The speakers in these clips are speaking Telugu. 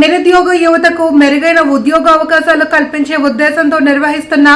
నిరుద్యోగ యువతకు మెరుగైన ఉద్యోగ అవకాశాలు కల్పించే ఉద్దేశంతో నిర్వహిస్తున్న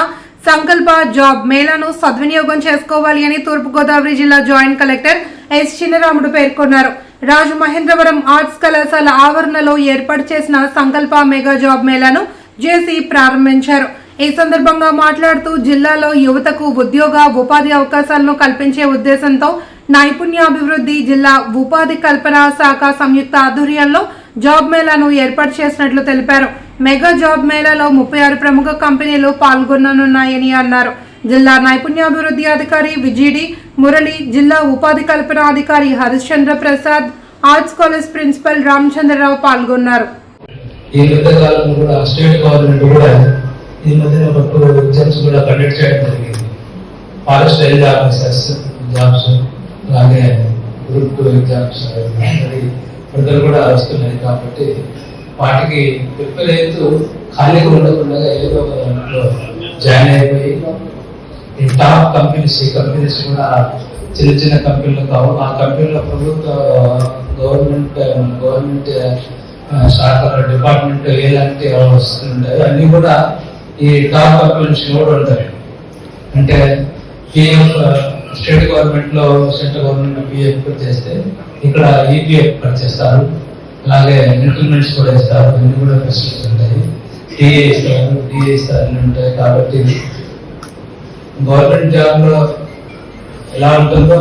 సంకల్ప జాబ్ మేళాను సద్వినియోగం చేసుకోవాలి అని తూర్పుగోదావరి జిల్లా జాయింట్ కలెక్టర్ ఎస్ చిన్నరాముడు పేర్కొన్నారు. రాజు మహేంద్రవరం ఆర్ట్స్ కళాశాల ఆవరణలో ఏర్పాటు చేసిన సంకల్ప మెగా జాబ్ మేళాను జేసీ ప్రారంభించారు. ఈ సందర్భంగా మాట్లాడుతూ జిల్లాలో యువతకు ఉద్యోగ ఉపాధి అవకాశాలను కల్పించే ఉద్దేశంతో నైపుణ్యాభివృద్ధి జిల్లా ఉపాధి కల్పన శాఖ సంయుక్త ఆధ్వర్యంలో జాబ్ మేళాను ఏర్పాటు చేసినట్లు తెలిపారు. మెగా జాబ్ మేళాలో ముప్పై ఆరు ప్రముఖ కంపెనీలు పాల్గొననున్నాయని అన్నారు. జిల్లా నైపుణ్యాభివృద్ధి అధికారి విజిడి మురళి జిల్లా ఉపాధి కల్పన అధికారి Harishchandra Prasad arts college principal Ramachandra Rao పాల్గొన్నారు. ఈ మధ్య కాలంలో కూడా స్టేట్ గవర్నమెంట్ కూడా ఈ మధ్యన ఒక ఎగ్జామ్స్ కూడా కండక్ట్ చేయడం జరిగింది. ఫారెస్ట్ రేంజ్ ఆఫీసర్స్ జాబ్స్ అలాగే గ్రూప్ టూ ఎగ్జామ్స్ విడుదల కూడా వస్తున్నాయి కాబట్టి వాటికి ప్రిపేర్ అవుతూ ఖాళీగా ఉండకుండా ఏదో ఒక దాంట్లో జాయిన్ అయిపోయి ఈ టాప్ కంపెనీస్ ఈ కంపెనీస్ కూడా చిన్న చిన్న కంపెనీలు కావు. ఆ కంపెనీలో ప్రభుత్వ గవర్నమెంట్ గవర్నమెంట్ శాఖల డిపార్ట్మెంట్ ఎలాంటి వస్తుంటాయి అన్నీ కూడా ఈ టాప్ కంపెనీస్ కూడా ఉంటాయి అంటే పిఎఫ్ స్టేట్ గవర్నమెంట్లో సెంట్రల్ గవర్నమెంట్ పిఎఫ్ చేస్తే ఇక్కడ ఈపీఎఫ్ కట్ చేస్తారు అలాగే ఇంక్రిమెంట్స్ కూడా ఇస్తారు. అన్ని కూడా ఫెసిలిటీస్ ఉంటాయి. టీఏ ఇస్తారు టీఏ ఇస్తారు ఉంటాయి. కాబట్టి గవర్నమెంట్ జాబ్లో ఎలా ఉంటుందో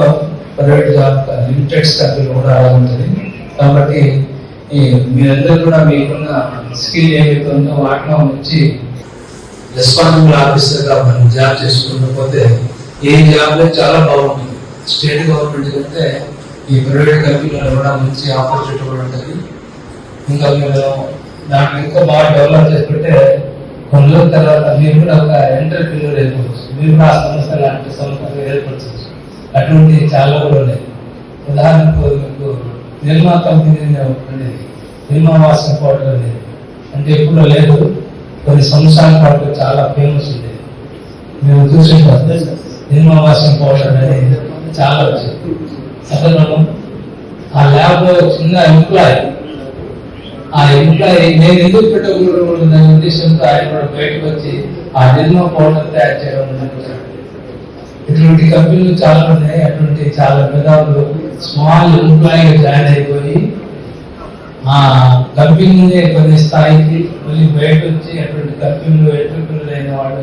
ప్రైవేట్ జాబ్ లిమిటెడ్ స్టాఫ్ కూడా అలా ఉంటుంది. కాబట్టి ఈ మీరందరూ కూడా మీకున్న స్కిల్ ఏమైతే ఉందో వాటిలో నుంచి రెస్పాన్సిబుల్ ఆఫీసర్గా మనం జాబ్ చేసుకుంటూ పోతే ఏ జాబ్ చాలా బాగుంటుంది. స్టేట్ గవర్నమెంట్ కంటే ఈ ప్రైవేట్ కంపెనీలో కూడా మంచి ఆపర్చునిటీ కూడా ఉంటుంది. ఇంకా మీరు దాన్ని ఇంకా బాగా డెవలప్ చేసుకుంటే కొన్ని తర్వాత మీరు కూడా ఒక ఎంటర్ప్రీనర్ ఏర్పడచ్చు మీరు కూడా ఆ సంస్థ లాంటి సంస్థలు ఏర్పరచవచ్చు. అటువంటి చాలా కూడా ఉన్నాయి. ఉదాహరణకు మీకు నిర్మా కంపెనీ ఉండేది నిర్మా వాసన పౌడర్ అనేది అంటే ఎప్పుడో లేదు. కొన్ని సంవత్సరాల పాటు చాలా ఫేమస్ ఉండేది మేము చూసి నిర్మా వాసన పౌడర్ అనేది చాలా వచ్చింది. అసలు ఆ ల్యాబ్ చిన్న ఎంప్లాయ్ ఆ ఎంప్లాయీ నేను ఎందుకు పెట్టకూడదు అనే ఉద్దేశంతో ఆయన కూడా బయటకు వచ్చి ఆ నిర్మా పౌడర్ తయారు చేయడం ఇటువంటి కంపెనీలు చాలా ఉన్నాయి. అటువంటి చాలా పెద్దలు స్మాల్ ఎంప్లాయీ జాయిన్ అయిపోయి ఆ కంపెనీ కొన్ని స్థాయికి మళ్ళీ బయట వచ్చి అటువంటి కంపెనీలు ఎంటర్ప్రినర్ అయిన వాళ్ళు